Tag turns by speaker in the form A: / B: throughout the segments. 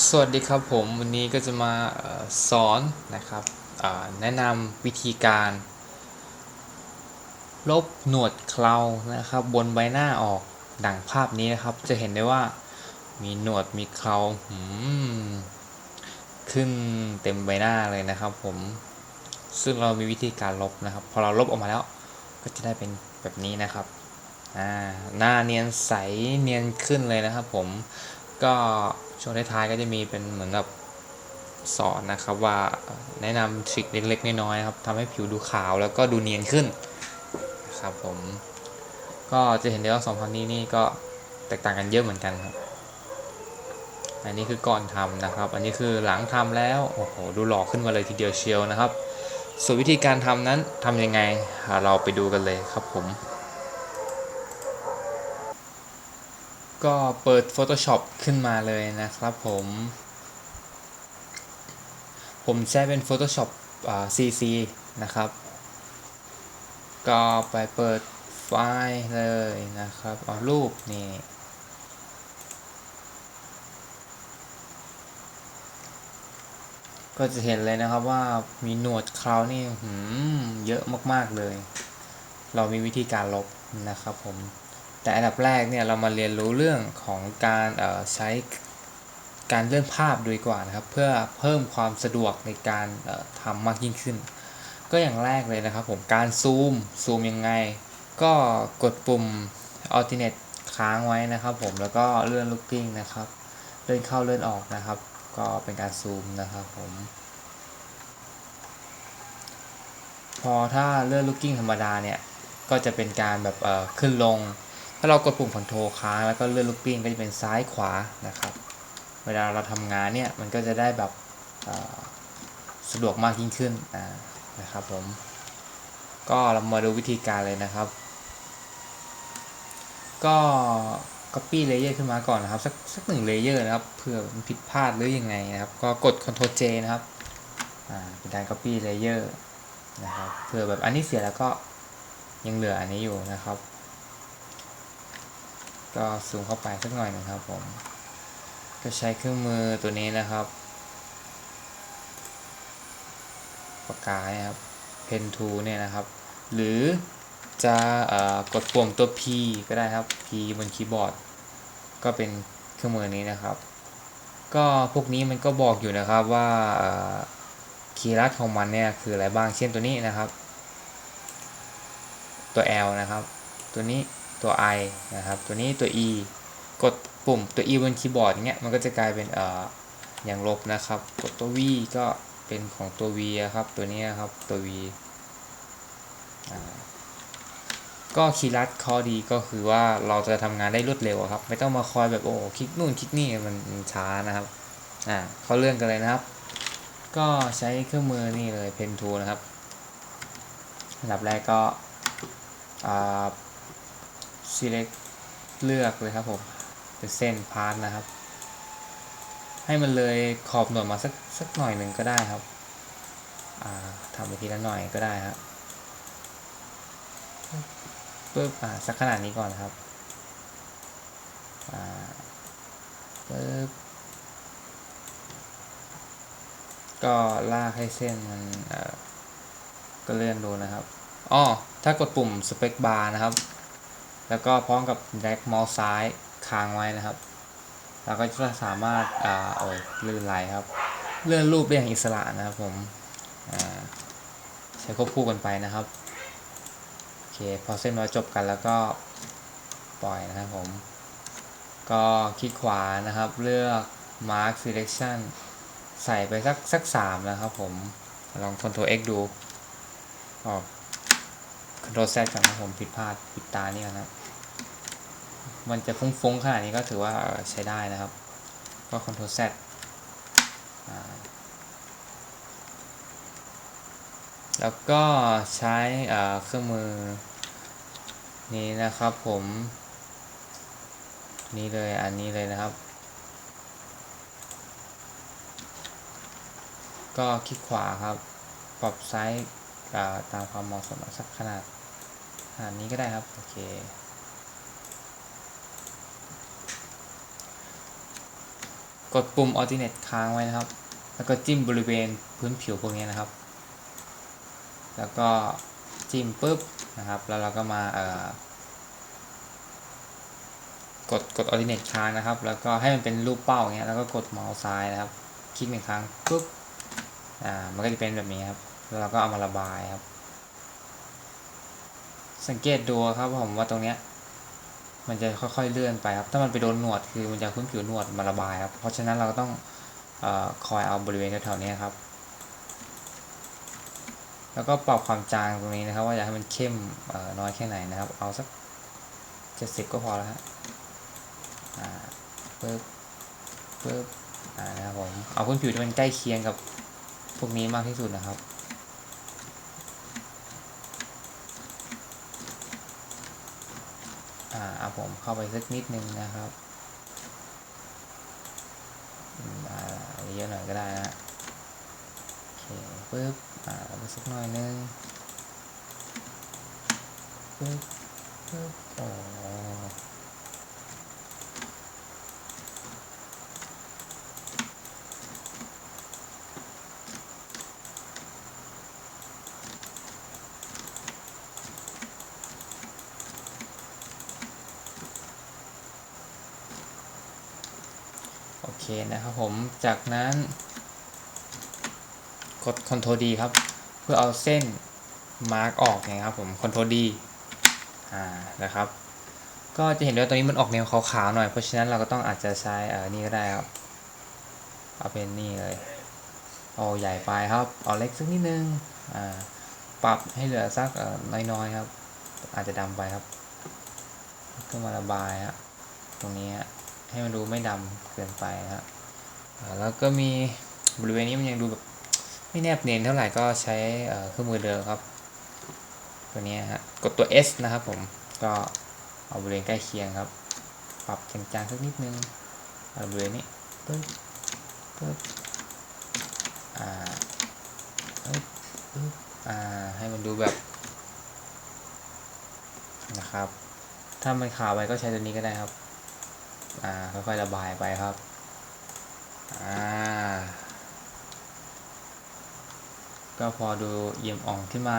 A: สวัสดีครับผมวันนี้ก็จะมาสอนนะครับแนะนำวิธีการ ลบหนวดเครานะครับ บนใบหน้าออกดังภาพนี้นะครับ จะเห็นได้ว่ามีหนวดมีเคราขึ้นเต็มใบหน้าเลยนะครับผมซึ่งเรามีวิธีการลบนะครับ พอเราลบออกมาแล้วก็จะได้เป็นแบบนี้นะครับหน้าเนียนใสเนียนขึ้นเลยนะครับผม ก็ช่วงท้ายๆก็จะมีเป็นเหมือนแบบสอนนะครับว่าแนะนำทริคเล็กๆน้อยๆครับทำให้ผิวดูขาวแล้วก็ดูเนียนขึ้นนะครับผม ก็จะเห็นได้ว่าสองพันนี้นี่ก็แตกต่างกันเยอะเหมือนกันครับ อันนี้คือก่อนทำนะครับ อันนี้คือหลังทำแล้วโอ้โหดูหล่อขึ้นมาเลยทีเดียวเชียวนะครับ ส่วนวิธีการทำนั้นทำยังไงเราไปดูกันเลยครับผม ก็เปิด Photoshop ขึ้นมาเลยนะครับผม ผมใช้เป็น Photoshop อ่า CC นะครับ ก็ไปเปิดไฟล์เลยนะครับ เอารูปนี่ก็จะเห็นเลยนะครับว่ามีหนวดคราวนี่เยอะมากๆเลย เรามีวิธีการลบนะครับผม แต่อันดับแรกเนี่ยเรามาเรียนรู้เรื่องของการเอ่อใช้การเลื่อนภาพดีกว่านะครับ เพื่อเพิ่มความสะดวกในการเอ่อทำมากยิ่งขึ้น ก็อย่างแรกเลยนะครับผมการซูมซูมยังไง ก็กดปุ่ม alternate ค้างไว้นะครับผมแล้วก็เลื่อน looking นะครับ เลื่อนเข้าเลื่อนออกนะครับ ก็เป็นการซูมนะครับผมพอถ้าเลื่อน looking ธรรมดาเนี่ย ก็จะเป็นการแบบเอ่อขึ้นลง ถ้าเรากดปุ่ม Ctrl ค้างแล้วก็เลื่อนลูกปิ้งก็จะเป็นซ้ายขวานะครับ เวลาเราทำงานเนี่ยมันก็จะได้แบบสะดวกมากยิ่งขึ้นนะครับผม ก็เรามาดูวิธีการเลยนะครับ ก็ copy layer ขึ้นมาก่อนนะครับ สักสักหนึ่งเลเยอร์นะครับเผื่อมันผิดพลาดหรือยังไงนะครับ ก็กด Ctrl J นะครับเป็นการ copy layer นะครับเผื่อแบบอันนี้เสียแล้วก็ยังเหลืออันนี้อยู่นะครับ ก็ซูมเข้าไปสักหน่อยนะครับผม ก็ใช้เครื่องมือตัวนี้นะครับ ปากกาครับ Pen Tool เนี่ยนะครับ หรือจะกดปุ่มตัว P ก็ได้ครับ P บนคีย์บอร์ด ก็เป็นเครื่องมือนี้นะครับ ก็พวกนี้มันก็บอกอยู่นะครับว่าคีย์ลัดของมันเนี่ยคืออะไรบ้าง เช่นตัวนี้นะครับ ตัว L นะครับ ตัวนี้ ตัว I นะครับ ตัวนี้ตัว E กดปุ่มตัว E บนคีย์บอร์ดอย่างเงี้ยมันก็จะกลายเป็นเอ่ออย่างลบนะครับ กดตัว V ก็เป็นของตัว V ครับ ตัวนี้ครับตัว V อ่าก็คีย์ลัดข้อดีก็คือว่าเราจะทำงานได้รวดเร็วครับ ไม่ต้องมาคอยแบบโอ้คลิกนู่นคลิกนี่มันช้านะครับอ่าเขาเรื่องกันเลยนะครับ ก็ใช้เครื่องมือนี่เลย Pen Tool นะครับอันดับแรกก็อ่า select เลือกเลยครับผมเป็นเส้นพาร์ทนะครับ ให้มันเลยขอบหนวดมาสักสักหน่อยหนึ่งก็ได้ครับทำไปทีละหน่อยก็ได้ครับปึ๊บอ่าสักขนาดนี้ก่อนครับอ่าปึ๊บก็ลากให้เส้นมันก็เลื่อนดูนะครับอ๋อถ้ากดปุ่ม space bar นะครับ แล้วก็พร้อมกับ drag mouse ซ้ายค้างไว้นะครับ เราก็จะสามารถอ่าโอ้ยลื่นไหลครับ เลื่อนรูปได้อย่างอิสระนะครับผมใช้ควบคู่กันไปนะครับโอเคพอเส้นมาจบกันแล้วก็ปล่อยนะครับผม ก็คลิกขวานะครับ เลือก mark selection ใส่ไปสักสักสามนะครับผม ลอง Ctrl X ดูออก Ctrl Z กันนะผมผิดพลาดปิดตานี่นะ มันจะฟุ้งๆขนาดนี้ก็ถือว่าใช้ได้นะครับ ก็ Ctrl Z อ่าแล้วก็ใช้เครื่องมือนี้นะครับผมนี่เลยอันนี้เลยนะครับ ก็คลิกขวาครับ ปรับไซส์ ตามความเหมาะสมสักขนาดขนาดนี้ก็ได้ครับ โอเค กดปุ่ม alternate ค้างไว้นะครับ แล้วก็จิ้มบริเวณพื้นผิวพวกนี้นะครับ แล้วก็จิ้มปุ๊บนะครับ แล้วเราก็มาเอ่อกดกด alternate ค้างนะครับ แล้วก็ให้มันเป็นรูปเป้าอย่างเงี้ย แล้วก็กดเมาส์ซ้ายนะครับ คลิกหนึ่งครั้งปุ๊บ อ่า มันก็จะเป็นแบบนี้ครับ แล้วเราก็เอามาระบายครับ สังเกตดูครับผมว่าตรงเนี้ย มันจะค่อยๆเลื่อนไปครับ ถ้ามันไปโดนหนวดคือมันจะขึ้นผิวหนวดมาระบายครับ เพราะฉะนั้นเราก็ต้องอคอยเอาบริเวณแถวๆนี้ครับ แล้วก็ปรับความจางตรงนี้นะครับ ว่าอยากให้มันเข้มน้อยแค่ไหนนะครับ เอาสักเจ็ดสิบก็พอแล้วฮะปึ๊บปึ๊บอ่านะครับผม เอาพื้นผิวที่มันใกล้เคียงกับพวกนี้มากที่สุดนะครับ อ่าเอา ผมเข้าไปสักนิดนึงนะครับอืมอ่าเยอะหน่อยก็ได้นะโอเคปึ๊บอ่าเอาไปสักหน่อยนึงปึ๊บปึ๊บโอ้ เคนะครับผม จากนั้นกด Ctrl D ครับ เพื่อเอาเส้นมาร์กออกนะครับผม Ctrl D อ่านะครับ ก็จะเห็นว่าตัวนี้มันออกแนวขาวๆหน่อย เพราะฉะนั้นเราก็ต้องอาจจะใช้เออนี่ก็ได้ครับ เอาเป็นนี่เลย เอาใหญ่ไปครับ เอาเล็กสักนิดนึง อ่า ปรับให้เหลือสักน้อยๆครับ อาจจะดำไปครับก็มาระบายฮะตรงนี้ฮะ ให้มันดูไม่ดำเกินไปนะฮะแล้วก็มีบริเวณนี้มันยังดูแบบไม่แนบเนียนเท่าไหร่ก็ใช้เอ่อเครื่องมือเดิมครับ ตัวนี้ฮะกดตัว S นะครับผมก็เอาบริเวณใกล้เคียงครับ ปรับจางๆสักนิดนึงเอาบริเวณนี้ปึ๊บปึ๊บอ่าปึ๊บปึ๊บอ่าให้มันดูแบบนะครับ ถ้ามันขาวไปก็ใช้ตัวนี้ก็ได้ครับ อ่าค่อยๆระบายไปครับอ่าก็พอดูเยี่ยมอ่องขึ้นมา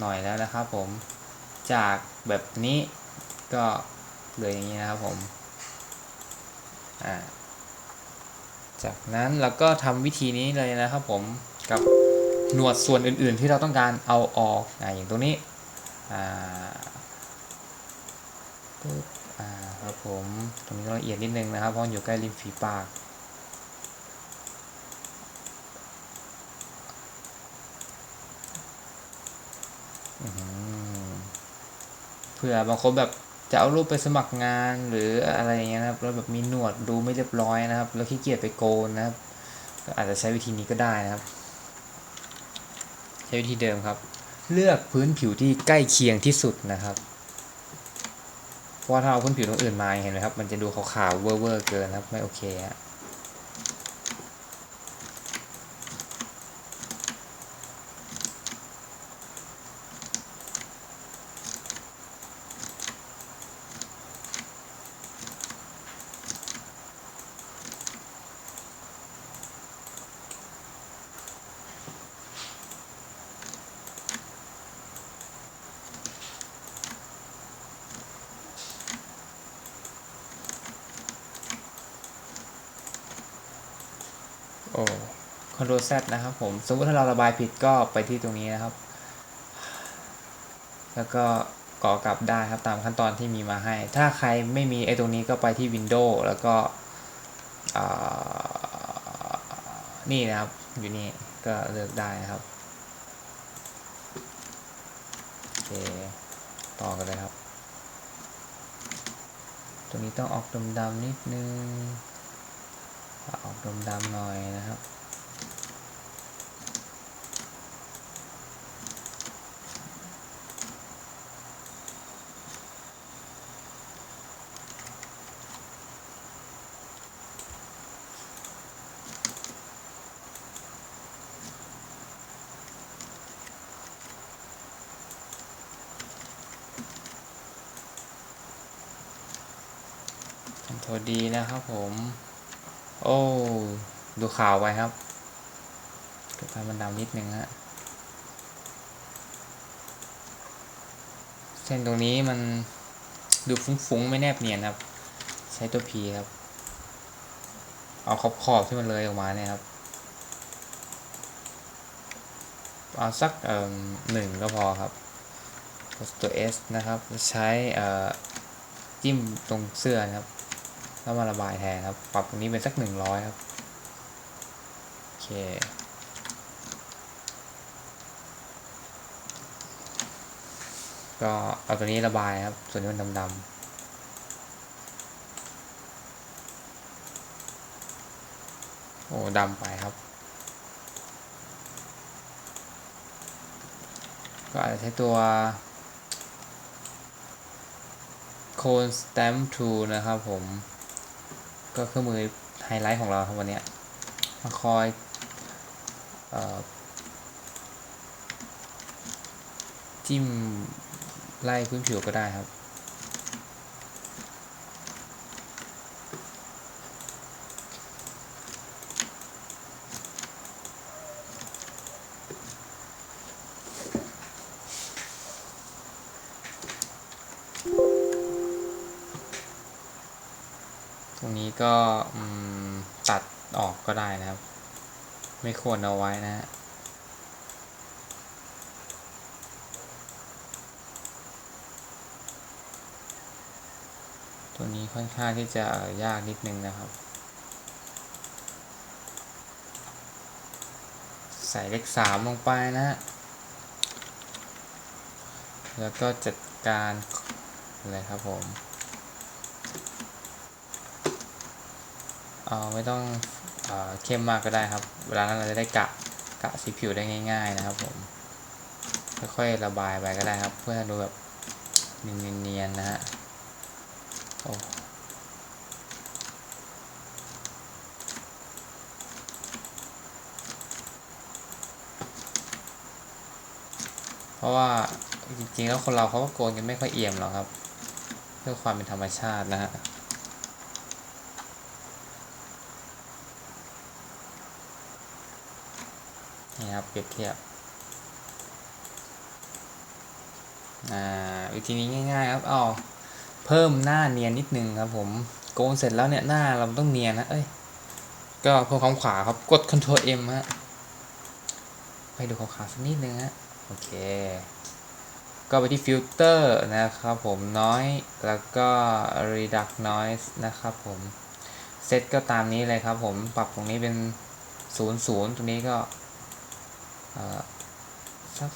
A: หน่อยแล้วนะครับผมจากแบบนี้ก็เลืออย่างนี้นะครับผมอ่าจากนั้นเราก็ทำวิธีนี้เลยนะครับผมกับหนวดส่วนอื่นๆที่เราต้องการเอาออกอ่าอย่างตรงนี้อ่าปึ๊บอ่า ครับผม ตรงนี้ละเอียดนิดนึงนะครับ เพราะอยู่ใกล้ริมฝีปาก เผื่อบางคนแบบจะเอารูปไปสมัครงานหรืออะไรอย่างเงี้ยนะครับ แล้วแบบมีหนวดดูไม่เรียบร้อยนะครับ แล้วขี้เกียจไปโกนนะครับ ก็อาจจะใช้วิธีนี้ก็ได้นะครับ ใช้วิธีเดิมครับ เลือกพื้นผิวที่ใกล้เคียงที่สุดนะครับ เพราะว่าถ้าเอาพื้นผิวตรงอื่นมาเห็นไหมครับ มันจะดูขาวๆเวอร์เวอร์เกินครับ ไม่โอเคฮะ คอนโทรล Z นะครับผม สมมติถ้าเราระบายผิดก็ไปที่ตรงนี้นะครับ แล้วก็ก่อกลับได้ครับตามขั้นตอนที่มีมาให้ ถ้าใครไม่มีไอ้ตรงนี้ก็ไปที่ Windows แล้วก็นี่นะครับ อยู่นี่ก็เลือกได้นะครับโอเคต่อกันเลยครับ ตรงนี้ต้องออกดำๆนิดนึงออกดำๆหน่อยนะครับ คอนโทรดีนะครับผม โอ้ ดูข่าวไปครับกิดไฟมันดำนิดนึงฮะ เส้นตรงนี้มันดูฟุ้งๆ ไม่แนบเนียนครับ ใช้ตัว P ครับ เอาขอบขอบๆที่มันเลยออกมาเนี่ยครับ เอาสักเอ่อหนึ่งก็พอครับ ตัว S นะครับ ใช้เอ่อจิ้มตรงเสื้อนะครับ แล้วมาระบายแทนครับ ปรับตรงนี้เป็นสักหนึ่งร้อยครับ โอเค ก็เอาตัวนี้ระบายครับ ส่วนที่มันดำๆโอ้ดำไปครับ ก็อาจจะใช้ตัว Cone Stamp Tool นะครับผม ก็เครื่องมือไฮไลท์ของเราครับวันนี้มาคอยเออจิ้มไล่พื้นผิวก็ได้ครับ ตรงนี้ก็ตัดออกก็ได้นะครับ ไม่ควรเอาไว้นะฮะตัวนี้ค่อนข้างที่จะยากนิดนึงนะครับ ใส่เลขสามลงไปนะฮะ แล้วก็จัดการอะไรครับผม เออ ไม่ต้องเออเข้มมากก็ได้ครับ เวลานั้นเราจะได้กะกะสีผิวได้ง่าย ๆ นะครับผมค่อยๆระบายไปก็ได้ครับ เพื่อให้ดูแบบเนียนๆนะฮะโอ้เพราะว่าจริงๆแล้วคนเราเขาก็โกนกันไม่ค่อยเอี่ยมหรอกครับ เพื่อความเป็นธรรมชาตินะฮะ ครับเปรียบเทียบวิธีนี้ง่ายๆครับเอาเพิ่มหน้าเนียนนิดนึงครับผมโกนเสร็จแล้วเนี่ยหน้าเราต้องเนียนนะเอ้ยก็เพิ่มความขวาครับกด Ctrl M ฮะไปดูขาวๆสักนิดนึงฮะโอเค ก็ไปที่ฟิลเตอร์นะครับผมน้อยแล้วก็ reduce noise นะครับผมเซตก็ตามนี้เลยครับผมปรับตรงนี้เป็น 0 0 ตรงนี้ก็ สัก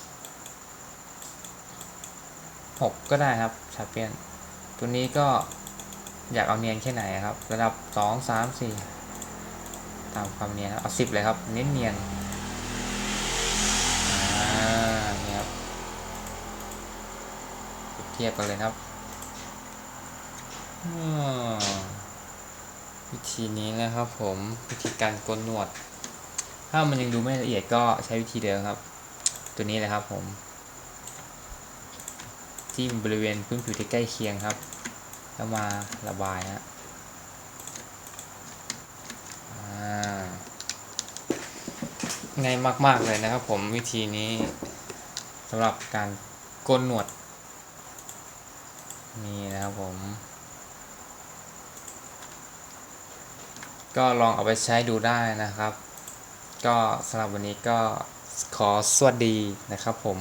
A: หกก็ได้ครับชาเปียน ตัวนี้ก็อยากเอาเนียนแค่ไหนครับ ระดับสองสามสี่ตามความเนียนเอาสิบเลยครับ เน้นเนียนนี่ครับเทียบกันเลยครับวิธีนี้นะครับผมวิธีการโกนหนวด ถ้ามันยังดูไม่ละเอียดก็ใช้วิธีเดิมครับ ตัวนี้เลยครับผมจิ้มบริเวณพื้นผิวที่ใกล้เคียงครับ แล้วมาระบายฮะอ่าง่ายมาก ๆ เลยนะครับผมวิธีนี้สำหรับการโกนหนวด นี่นะครับผม ก็ลองเอาไปใช้ดูได้นะครับ ก็สำหรับวันนี้ก็ขอสวัสดีนะครับผม